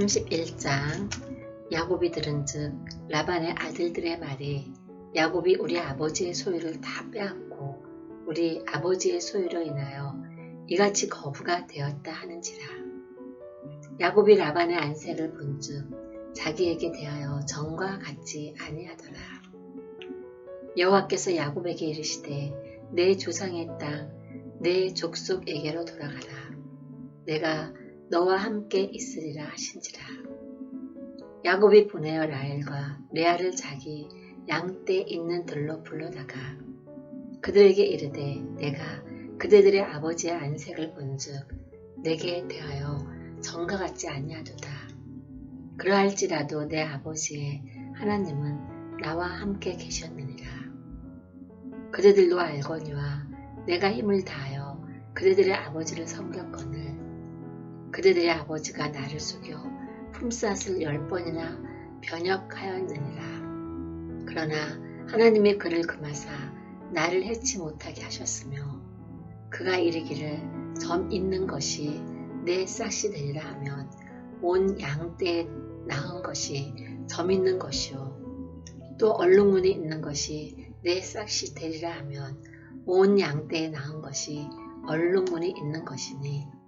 31장 야곱이 들은즉 라반의 아들들의 말이 야곱이 우리 아버지의 소유를 다 빼앗고 우리 아버지의 소유로 인하여 이같이 거부가 되었다 하는지라. 야곱이 라반의 안색을 본즉 자기에게 대하여 정과 같지 아니하더라. 여호와께서 야곱에게 이르시되 내 조상의 땅 내 족속에게로 돌아가라. 내가 너와 함께 있으리라 하신지라. 야곱이 보내어 라헬과 레아를 자기 양떼 있는 들로 불러다가 그들에게 이르되 내가 그대들의 아버지의 안색을 본즉 내게 대하여 정가 같지 아니하도다. 그러할지라도 내 아버지의 하나님은 나와 함께 계셨느니라. 그대들도 알거니와 내가 힘을 다하여 그대들의 아버지를 섬겼거늘 그대들의 아버지가 나를 속여 품삯을 열 번이나 변역하였느니라. 그러나 하나님의 그를 금하사 나를 해치 못하게 하셨으며 그가 이르기를 점 있는 것이 내 싹이 되리라 하면 온 양떼에 낳은 것이 점 있는 것이요 또 얼룩무늬 있는 것이 내 싹이 되리라 하면 온 양떼에 낳은 것이 얼룩무늬 있는 것이니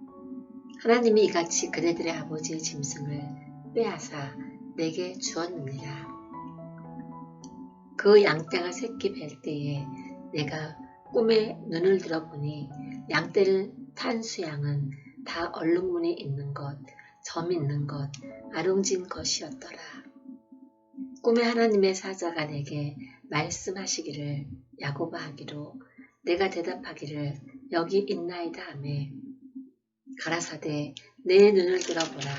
하나님이 이같이 그대들의 아버지의 짐승을 빼앗아 내게 주었느니라. 그 양떼가 새끼 뵐 때에 내가 꿈에 눈을 들어보니 양떼를 탄 수양은 다 얼룩무늬 있는 것, 점 있는 것, 아롱진 것이었더라. 꿈에 하나님의 사자가 내게 말씀하시기를 야고바 하기로 내가 대답하기를 여기 있나이다 하매 가라사대 내 눈을 들어보라.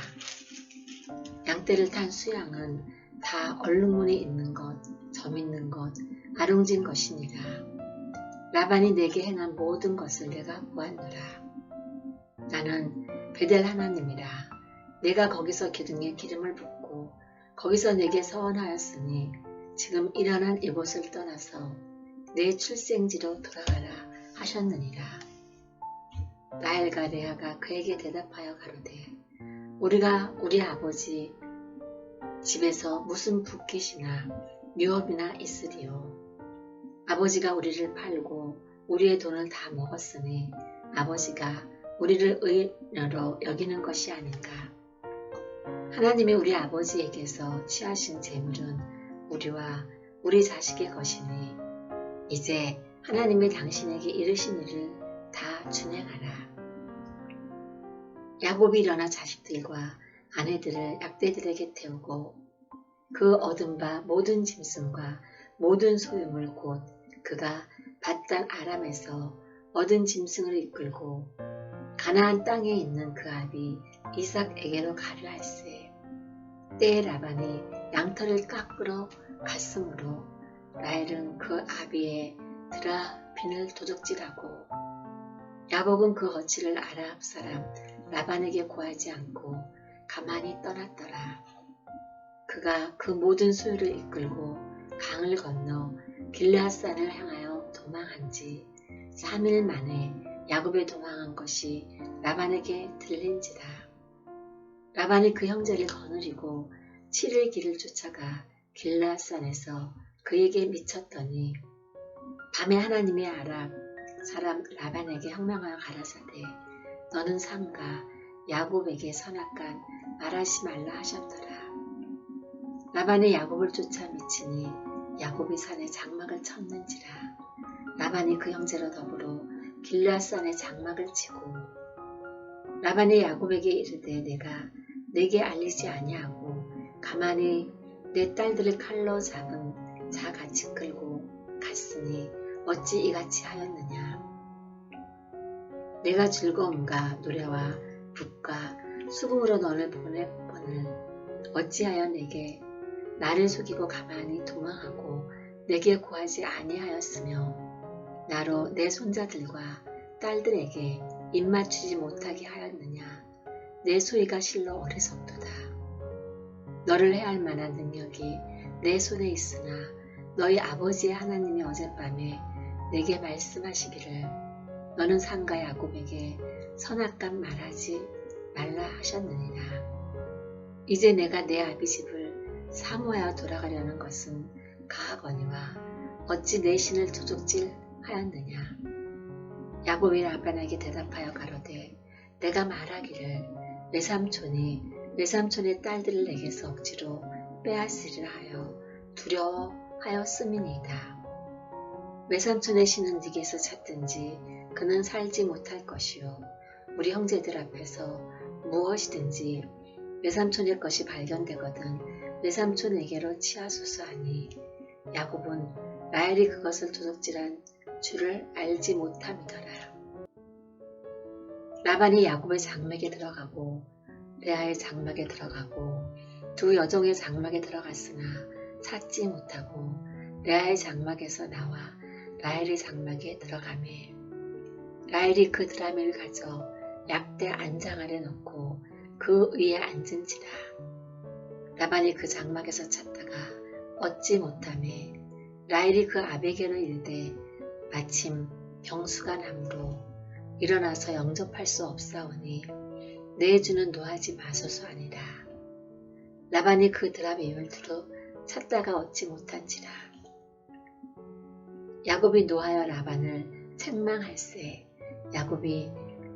양떼를 탄 수양은 다 얼룩무늬 있는 것, 점 있는 것, 아롱진 것이니라. 라반이 내게 행한 모든 것을 내가 보았노라. 나는 베델 하나님이라. 내가 거기서 기둥에 기름을 붓고 거기서 내게 서원하였으니 지금 일어난 이곳을 떠나서 내 출생지로 돌아가라 하셨느니라. 라엘과 레아가 그에게 대답하여 가로되 우리가 우리 아버지 집에서 무슨 붓깃이나 유업이나 있으리요. 아버지가 우리를 팔고 우리의 돈을 다 먹었으니 아버지가 우리를 의인으로 여기는 것이 아닌가. 하나님이 우리 아버지에게서 취하신 재물은 우리와 우리 자식의 것이니 이제 하나님이 당신에게 이르신 일을 다 준행하라. 야곱이 일어나 자식들과 아내들을 약대들에게 태우고 그 얻은 바 모든 짐승과 모든 소유물 곧 그가 받단 아람에서 얻은 짐승을 이끌고 가나안 땅에 있는 그 아비 이삭에게로 가려 할세. 때에 라반이 양털을 깎으러 갔으므로 라헬은 그 아비의 드라 빈을 도적질하고 야복은 그 어치를 아랍 사람 라반에게 구하지 않고 가만히 떠났더라. 그가 그 모든 소유를 이끌고 강을 건너 길르앗산을 향하여 도망한 지 3일 만에 야곱에 도망한 것이 라반에게 들린지라. 라반이 그 형제를 거느리고 7일 길을 쫓아가 길르앗산에서 그에게 미쳤더니 밤에 하나님의 아랍 사람 라반에게 혁명하여 가라사대 너는 삼가 야곱에게 선악간 말하지 말라 하셨더라. 라반이 야곱을 쫓아 미치니 야곱이 산에 장막을 쳤는지라. 라반이 그 형제로 더불어 길라산에 장막을 치고 라반이 야곱에게 이르되 내가 내게 알리지 아니하고 가만히 내 딸들을 칼로 잡은 자 같이 끌고 갔으니 어찌 이같이 하였느냐. 내가 즐거움과 노래와 북과 수궁으로 너를 보내보는 어찌하여 내게 나를 속이고 가만히 도망하고 내게 구하지 아니하였으며 나로 내 손자들과 딸들에게 입맞추지 못하게 하였느냐? 내 소리가 실로 어리석도다. 너를 해할 만한 능력이 내 손에 있으나 너희 아버지의 하나님이 어젯밤에 내게 말씀하시기를 너는 상가 야곱에게 선악감 말하지 말라 하셨느니라. 이제 내가 내 아비 집을 사모하여 돌아가려는 것은 가하거니와 어찌 내 신을 도둑질 하였느냐. 야곱이 라반에게 대답하여 가로되 내가 말하기를 외삼촌이 외삼촌의 딸들을 내게서 억지로 빼앗으리라 하여 두려워하였음이니이다. 외삼촌의 신은 네게서 찾든지 그는 살지 못할 것이요 우리 형제들 앞에서 무엇이든지 외삼촌의 것이 발견되거든 외삼촌에게로 치하소서 하니 야곱은 라엘이 그것을 도둑질한 줄을 알지 못함이더라. 라반이 야곱의 장막에 들어가고 레아의 장막에 들어가고 두 여종의 장막에 들어갔으나 찾지 못하고 레아의 장막에서 나와 라헬의 장막에 들어가매 라헬이 그 드라미를 가져 약대 안장 아래 놓고 그 위에 앉은지라. 라반이 그 장막에서 찾다가 얻지 못하매 라헬이 그 아베게로 이르되 마침 병수가 남으로 일어나서 영접할 수 없사오니 내 주는 노하지 마소서 아니라. 라반이 그 드라미를 두루 찾다가 얻지 못한지라. 야곱이 노하여 라반을 책망할세 야곱이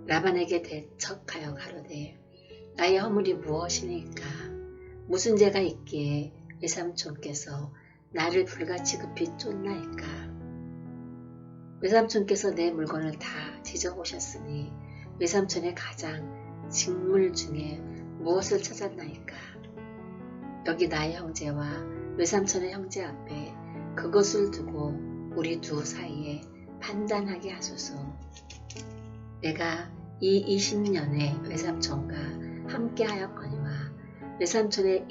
라반에게 대척하여 가로되 나의 허물이 무엇이니까? 무슨 죄가 있기에 외삼촌께서 나를 불같이 급히 쫓나이까? 외삼촌께서 내 물건을 다 뒤져보셨으니 외삼촌의 가장 직물 중에 무엇을 찾았나이까? 여기 나의 형제와 외삼촌의 형제 앞에 그것을 두고 우리 두 사이에 판단하게 하소서. 내가 이 20년의 외삼촌과 함께 하였거니와 외삼촌의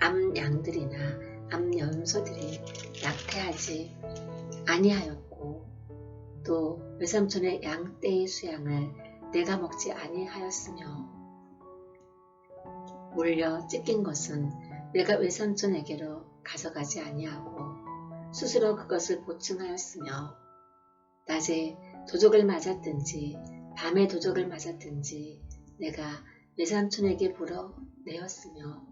암양들이나 암연소들이 낙태하지 아니하였고 또 외삼촌의 양떼의 수양을 내가 먹지 아니하였으며 물려 찢긴 것은 내가 외삼촌에게로 가져가지 아니하고 스스로 그것을 보충하였으며 낮에 도적을 맞았든지 밤에 도적을 맞았든지 내가 외삼촌에게 불어 내었으며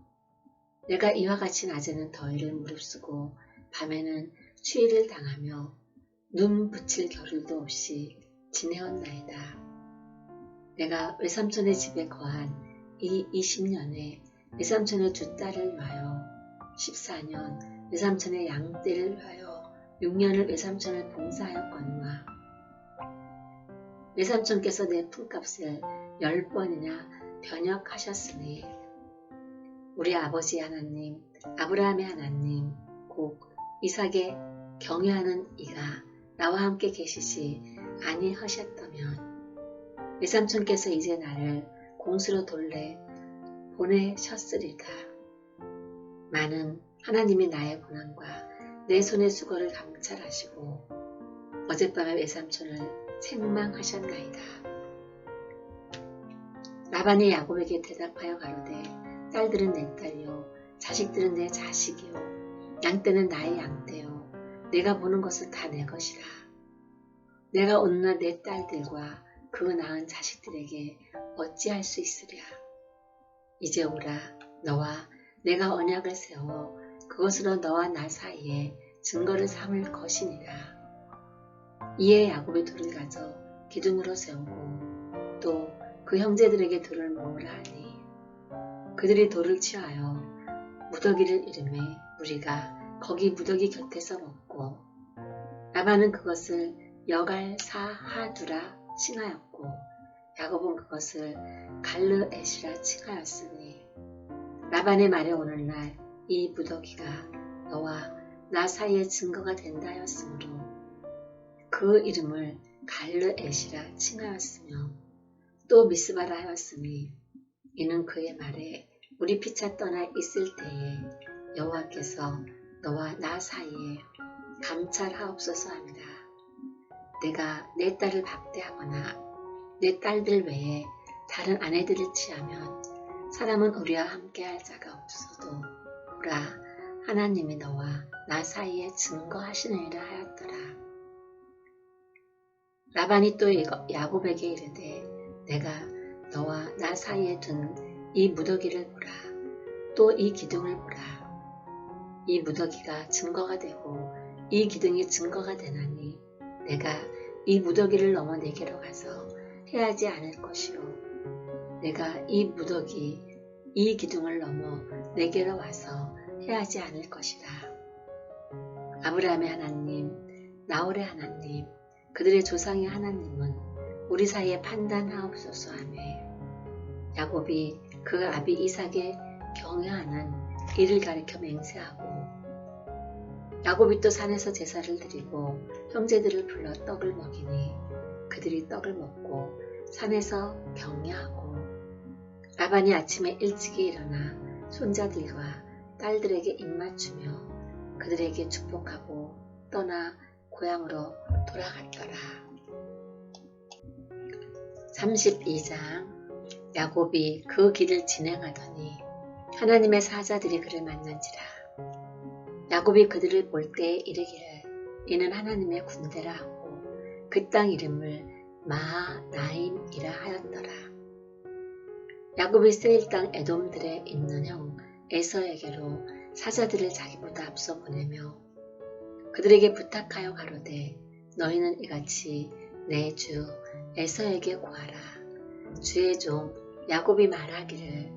내가 이와 같이 낮에는 더위를 무릅쓰고 밤에는 추위를 당하며 눈 붙일 겨를도 없이 지내었나이다. 내가 외삼촌의 집에 거한 이 20년에 외삼촌의 두 딸을 위하여 14년 외삼촌의 양떼를 하여 6년을 외삼촌을 봉사하였거니와 외삼촌께서 내 품값을 열 번이나 변역하셨으니 우리 아버지 하나님, 아브라함의 하나님, 곧 이삭의 경외하는 이가 나와 함께 계시지 아니하셨다면 외삼촌께서 이제 나를 공수로 돌래 보내셨으리까. 많은 하나님이 나의 고난과 내 손의 수고를 감찰하시고 어젯밤에 외삼촌을 책망하셨나이다. 라반이 야곱에게 대답하여 가로되 딸들은 내 딸이요 자식들은 내 자식이요 양떼는 나의 양떼요 내가 보는 것은 다 내 것이라 내가 오늘날 내 딸들과 그 낳은 자식들에게 어찌할 수 있으랴 이제 오라 너와 내가 언약을 세워 그것으로 너와 나 사이에 증거를 삼을 것이니라. 이에 야곱이 돌을 가져 기둥으로 세우고 또 그 형제들에게 돌을 모으라 하니 그들이 돌을 취하여 무더기를 이름에 우리가 거기 무더기 곁에서 먹고 라반은 그것을 여갈 사하두라 칭하였고 야곱은 그것을 갈르에시라 칭하였으니 라반의 말에 오늘날 이 무더기가 너와 나 사이의 증거가 된다 하였으므로 그 이름을 갈르엣이라 칭하였으며 또 미스바라 하였으니 이는 그의 말에 우리 피차 떠나 있을 때에 여호와께서 너와 나 사이에 감찰하옵소서 합니다. 내가 내 딸을 박대하거나 내 딸들 외에 다른 아내들을 취하면 사람은 우리와 함께할 자가 없어도 보라 하나님이 너와 나 사이에 증거하시느니라 하였더라. 라반이 또 야곱에게 이르되 내가 너와 나 사이에 둔 이 무더기를 보라 또 이 기둥을 보라. 이 무더기가 증거가 되고 이 기둥이 증거가 되나니 내가 이 무더기를 넘어 내게로 가서 해하지 않을 것이요. 내가 이 무더기, 이 기둥을 넘어 내게로 와서 해하지 않을 것이다. 아브라함의 하나님, 나홀의 하나님, 그들의 조상의 하나님은 우리 사이에 판단하옵소서 하네. 야곱이 그 아비 이삭의 경외하는 이를 가리켜 맹세하고 야곱이 또 산에서 제사를 드리고 형제들을 불러 떡을 먹이니 그들이 떡을 먹고 산에서 경외하고 라반이 아침에 일찍이 일어나 손자들과 딸들에게 입맞추며 그들에게 축복하고 떠나 고향으로 돌아갔더라. 32장 야곱이 그 길을 진행하더니 하나님의 사자들이 그를 만난지라. 야곱이 그들을 볼 때에 이르기를 이는 하나님의 군대라 하고 그 땅 이름을 마하나임이라 하였더라. 야곱이 세일 땅 에돔들에 있는 형 에서에게로 사자들을 자기보다 앞서 보내며 그들에게 부탁하여 가로되 너희는 이같이 내 주 에서에게 구하라. 주의 종 야곱이 말하기를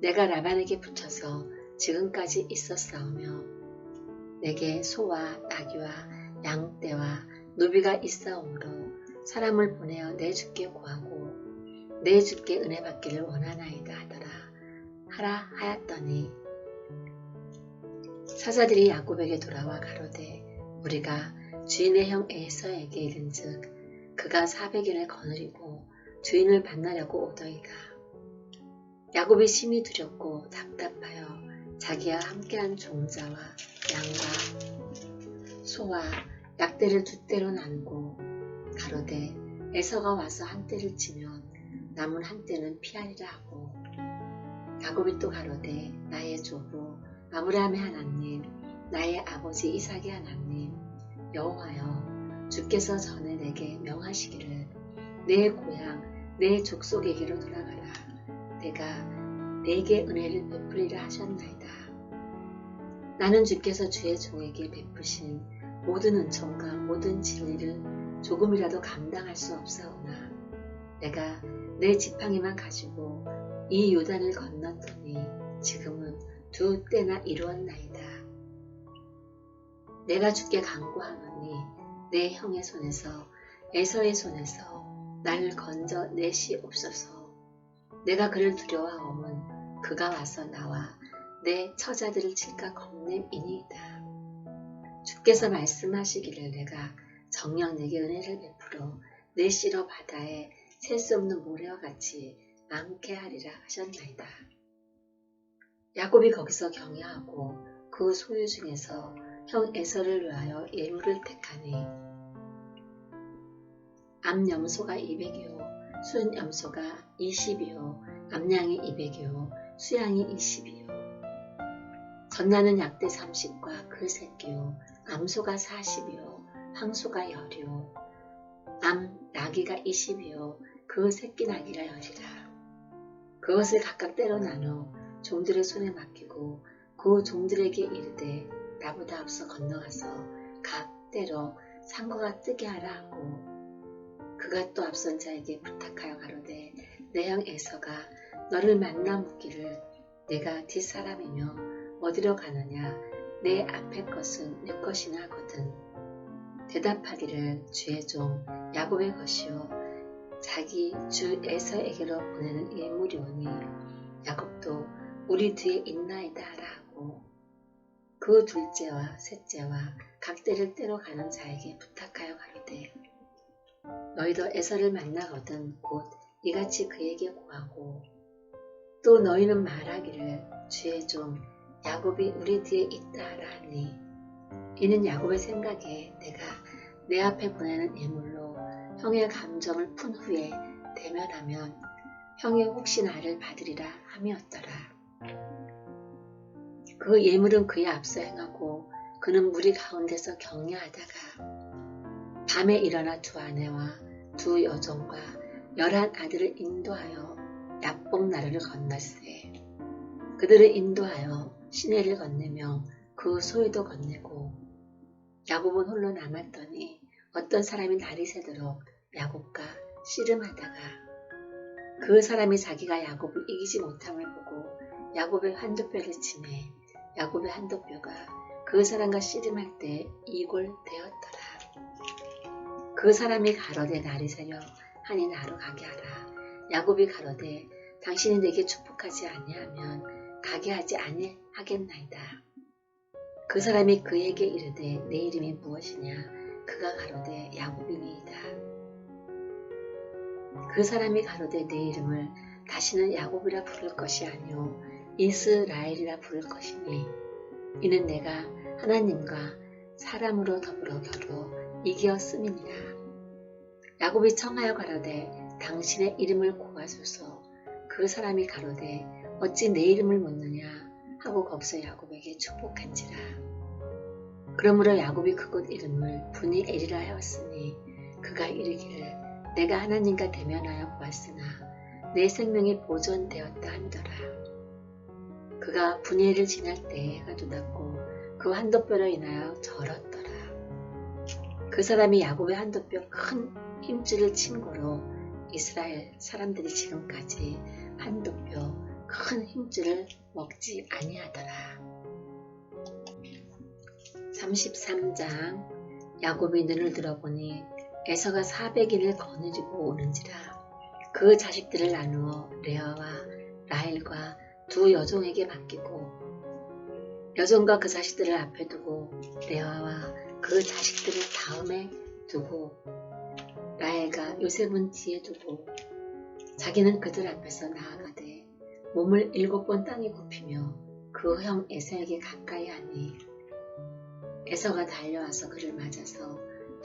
내가 라반에게 붙여서 지금까지 있었사오며 내게 소와 나귀와 양떼와 노비가 있사오므로 사람을 보내어 내 주께 구하고 내 주께 은혜 받기를 원하나이다 하더라 하라 하였더니 사자들이 야곱에게 돌아와 가로되 우리가 주인의 형 에서에게 이른즉 그가 사백인을 거느리고 주인을 만나려고 오더이다. 야곱이 심히 두렵고 답답하여 자기와 함께한 종자와 양과 소와 약대를 두 떼로 나누고 가로되 에서가 와서 한 떼를 치면 남은 한 떼는 피하리라 하고 야곱이 또 가로되 나의 조부 아브라함의 하나님 나의 아버지 이삭의 하나님 여호와여 주께서 전에 내게 명하시기를 내 고향 내 족속에게로 돌아가라 내가 내게 은혜를 베풀리라 하셨나이다 나는 주께서 주의 종에게 베푸신 모든 은총과 모든 진리를 조금이라도 감당할 수 없사오나 내가 내 지팡이만 가지고 이 요단을 건넜더니 지금은 두 때나 이루었나이다. 내가 주께 강구하노니 내 형의 손에서 에서의 손에서 나를 건져 내시옵소서. 내가 그를 두려워하오면 그가 와서 나와 내 처자들을 칠까 겁냄이니이다. 주께서 말씀하시기를 내가 정녕 내게 은혜를 베풀어 내 씨로 바다에 셀 수 없는 모래와 같이 많게 하리라 하셨나이다. 야곱이 거기서 경외하고 그 소유 중에서 형 에서를 위하여 예물을 택하니. 암염소가 200이요. 순염소가 20이요. 암양이 200이요. 수양이 20이요. 전나는 약대 30과 그 새끼요. 암소가 40이요. 황소가 열이요. 암 나귀가 20이요. 그 새끼 나귀가 열이라. 그것을 각각 때로 나눠 종들의 손에 맡기고 그 종들에게 이르되 나보다 앞서 건너가서 각 때로 상거가 뜨게 하라 하고 그가 또 앞선 자에게 부탁하여 가로되 내 형 에서가 너를 만나 묻기를 내가 뒷사람이며 어디로 가느냐? 내 앞의 것은 내 것이나 하거든. 대답하기를 주의 종 야곱의 것이요. 자기 주 에서에게로 보내는 예물이오니 야곱도 우리 뒤에 있나이다 하라 그 둘째와 셋째와 각대를 때로 가는 자에게 부탁하여 가로되 너희도 에서를 만나거든 곧 이같이 그에게 구하고 또 너희는 말하기를 주의 종 야곱이 우리 뒤에 있다 하라 하니 이는 야곱의 생각에 내가 내 앞에 보내는 예물로 형의 감정을 푼 후에 대면하면 형이 혹시 나를 받으리라 함이었더라. 그 예물은 그의 앞서 행하고 그는 무리 가운데서 격려하다가 밤에 일어나 두 아내와 두 여종과 열한 아들을 인도하여 약봉 나루를 건널세. 그들을 인도하여 시내를 건네며 그 소유도 건네고 야곱은 홀로 남았더니 어떤 사람이 날이 새도록 야곱과 씨름하다가 그 사람이 자기가 야곱을 이기지 못함을 보고 야곱의 한도뼈를 치매 야곱의 한도뼈가 그 사람과 씨름할 때 이골되었더라. 그 사람이 가로되 날이 새려 하니 나로 가게 하라. 야곱이 가로되 당신이 내게 축복하지 아니하면 가게 하지 아니하겠나이다. 그 사람이 그에게 이르되 내 이름이 무엇이냐 그가 가로되 야곱이니이다. 그 사람이 가로되 내 이름을 다시는 야곱이라 부를 것이 아니오 이스라엘이라 부를 것이니 이는 내가 하나님과 사람으로 더불어 겨루 이기었음이니라. 야곱이 청하여 가로되 당신의 이름을 구하소서 그 사람이 가로되 어찌 내 이름을 묻느냐 하고 거기서 야곱에게 축복한지라. 그러므로 야곱이 그곳 이름을 분이 에리라 하였으니 그가 이르기를 내가 하나님과 대면하여 보았으나 내 생명이 보존되었다 하더라. 그가 분이엘을 지날 때 해가 돋았고 그 한도뼈로 인하여 절었더라. 그 사람이 야곱의 한도뼈 큰 힘줄을 친 거로 이스라엘 사람들이 지금까지 한도뼈 큰 힘줄을 먹지 아니하더라. 33장 야곱이 눈을 들어보니 에서가 400인을 거느리고 오는지라 그 자식들을 나누어 레아와 라헬과 두 여종에게 맡기고 여종과 그 자식들을 앞에 두고 레아와 그 자식들을 다음에 두고 라헬과 요셉은 뒤에 두고 자기는 그들 앞에서 나아가되 몸을 일곱 번 땅에 굽히며 그 형 에서에게 가까이 하니 에서가 달려와서 그를 맞아서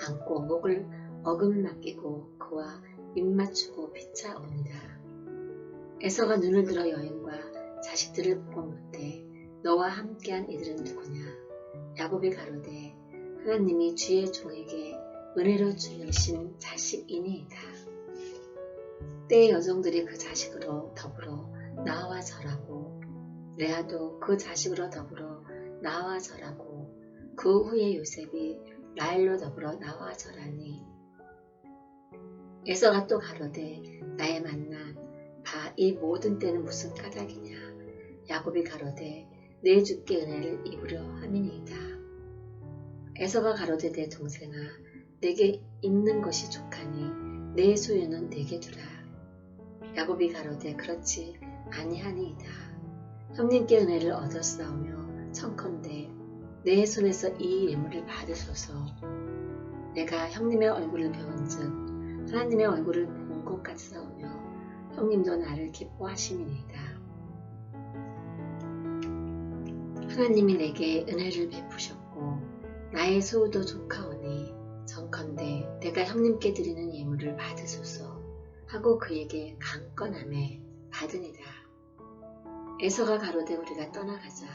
안고 목을 어금맡기고 그와 입맞추고 피차오니라. 에서가 눈을 들어 여인과 자식들을 보고 묻되 너와 함께한 이들은 누구냐? 야곱이 가로되 하나님이 주의 종에게 은혜로 주신 자식이니이다. 때의 여종들이 그 자식으로 더불어 나와 절하고 레아도 그 자식으로 더불어 나와 절하고 그 후에 요셉이 라일로 더불어 나와 절하니 에서가 또 가로되 나의 만난 바이 모든 때는 무슨 까닭이냐 야곱이 가로되 내 주께 은혜를 입으려 함이니이다. 에서가 가로되 내 동생아 내게 있는 것이 족하니 내 소유는 내게 두라. 야곱이 가로되 그렇지 아니하니이다. 형님께 은혜를 얻었사오며 청컨대 내 손에서 이 예물을 받으소서. 내가 형님의 얼굴을 배운즉 하나님의 얼굴을 본 것 같사오며 형님도 나를 기뻐하심이니이다. 하나님이 내게 은혜를 베푸셨고 나의 소유도 조카오니 정컨대 내가 형님께 드리는 예물을 받으소서 하고 그에게 강건함에 받으니라. 에서가 가로되 우리가 떠나가자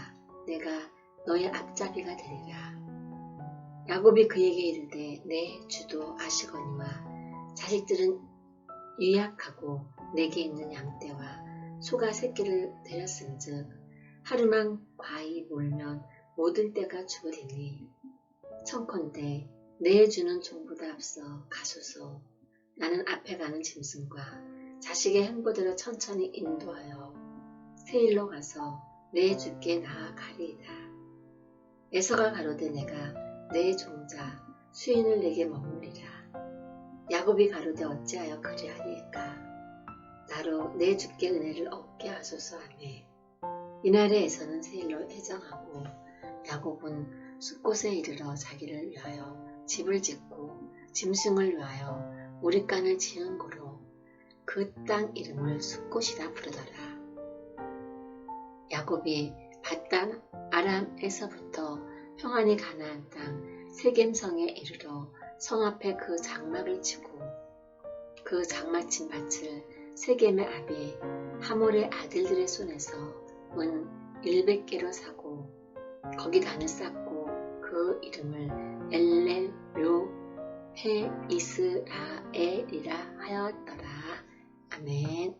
내가 너의 앞잡이가 되리라. 야곱이 그에게 이르되 내 주도 아시거니와 자식들은 유약하고 내게 있는 양떼와 소가 새끼를 데렸은즉 하루만 과히 몰면 모든 때가 죽으리니 청컨대 내 주는 종보다 앞서 가소서 나는 앞에 가는 짐승과 자식의 행보대로 천천히 인도하여 세일로 가서 내 주께 나아가리이다. 에서가 가로되 내가 내 종자 수인을 내게 머물리라. 야곱이 가로되 어찌하여 그리하리까 나로 내 주께 은혜를 얻게 하소서 하매 이날에 에서는 세일로 해정하고 야곱은 숲곳에 이르러 자기를 위하여 집을 짓고 짐승을 위하여 우리간을 지은 고로 그 땅 이름을 숲곳이라 부르더라. 야곱이 바단 아람에서부터 평안히 가나안 땅 세겜성에 이르러 성 앞에 그 장막을 치고 그 장막친 밭을 세겜의 아비 하몰의 아들들의 손에서 은 100개로 사고 거기 단을 쌓고 그 이름을 엘렐 묘페 이스라엘이라 하였더라. 아멘